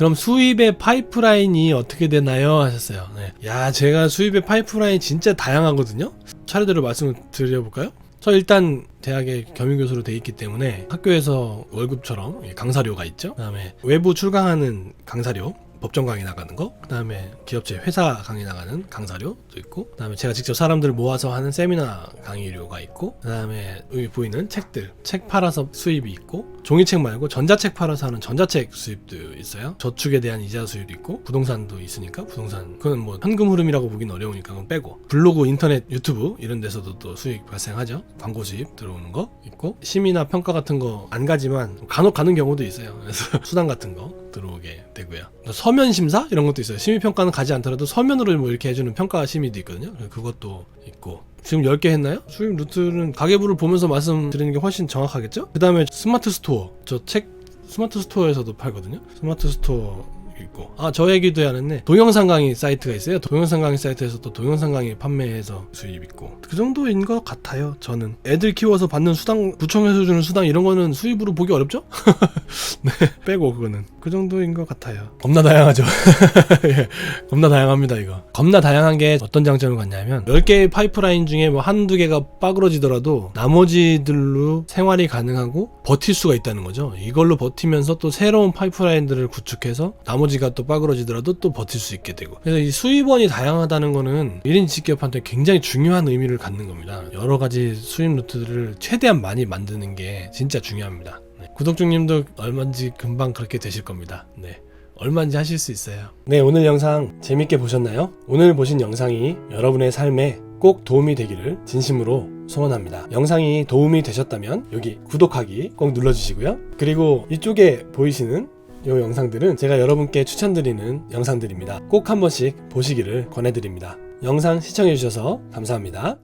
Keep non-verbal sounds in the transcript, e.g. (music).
그럼 수입의 파이프라인이 어떻게 되나요? 하셨어요. 네. 야, 제가 수입의 파이프라인 진짜 다양하거든요. 차례대로 말씀을 드려볼까요? 저 일단 대학에 겸임교수로 돼 있기 때문에 학교에서 월급처럼 강사료가 있죠. 그다음에 외부 출강하는 강사료, 법정 강의 나가는 거, 그 다음에 기업체 회사 강의 나가는 강사료도 있고, 그 다음에 제가 직접 사람들 모아서 하는 세미나 강의료가 있고, 그 다음에 여기 보이는 책들, 책 팔아서 수입이 있고, 종이책 말고 전자책 팔아서 하는 전자책 수입도 있어요. 저축에 대한 이자 수입도 있고, 부동산도 있으니까 부동산 그건 뭐 현금 흐름이라고 보긴 어려우니까 그건 빼고, 블로그, 인터넷, 유튜브 이런 데서도 또 수익 발생하죠. 광고 수입 들어오는 거 있고, 심의나 평가 같은 거 안 가지만 간혹 가는 경우도 있어요. 그래서 (laughs) 수당 같은 거 들어오게 되고요. 서면 심사 이런 것도 있어요. 심의 평가는 가지 않더라도 서면으로 뭐 이렇게 해주는 평가 심의도 있거든요. 그것도 있고. 지금 10개 했나요? 수입 루트는 가계부를 보면서 말씀드리는 게 훨씬 정확하겠죠? 그 다음에 스마트 스토어. 저 책 스마트 스토어에서도 팔거든요. 스마트 스토어 있고. 아, 저 얘기도 해야 하는데, 동영상 강의 사이트가 있어요. 동영상 강의 사이트에서 또 동영상 강의 판매해서 수입 있고. 그 정도인 것 같아요, 저는. 애들 키워서 받는 수당, 구청에서 주는 수당 이런 거는 수입으로 보기 어렵죠? (laughs) 네, 빼고 그거는. 그 정도인 것 같아요. 겁나 다양하죠. (laughs) 예, 겁나 다양합니다, 이거. 겁나 다양한 게 어떤 장점을 갖냐면, 10개의 파이프라인 중에 뭐 한두 개가 빠그러지더라도, 나머지들로 생활이 가능하고, 버틸 수가 있다는 거죠. 이걸로 버티면서 또 새로운 파이프라인들을 구축해서, 나머지 가 또 빠그러지더라도 또 버틸 수 있게 되고. 그래서 이 수입원이 다양하다는 거는 1인 직기업한테 굉장히 중요한 의미를 갖는 겁니다. 여러 가지 수입 루트들을 최대한 많이 만드는 게 진짜 중요합니다. 네. 구독중님도 얼마인지 금방 그렇게 되실 겁니다. 네. 얼마인지 하실 수 있어요. 네, 오늘 영상 재밌게 보셨나요? 오늘 보신 영상이 여러분의 삶에 꼭 도움이 되기를 진심으로 소원합니다. 영상이 도움이 되셨다면 여기 구독하기 꼭 눌러주시고요. 그리고 이쪽에 보이시는 이 영상들은 제가 여러분께 추천드리는 영상들입니다. 꼭 한 번씩 보시기를 권해드립니다. 영상 시청해주셔서 감사합니다.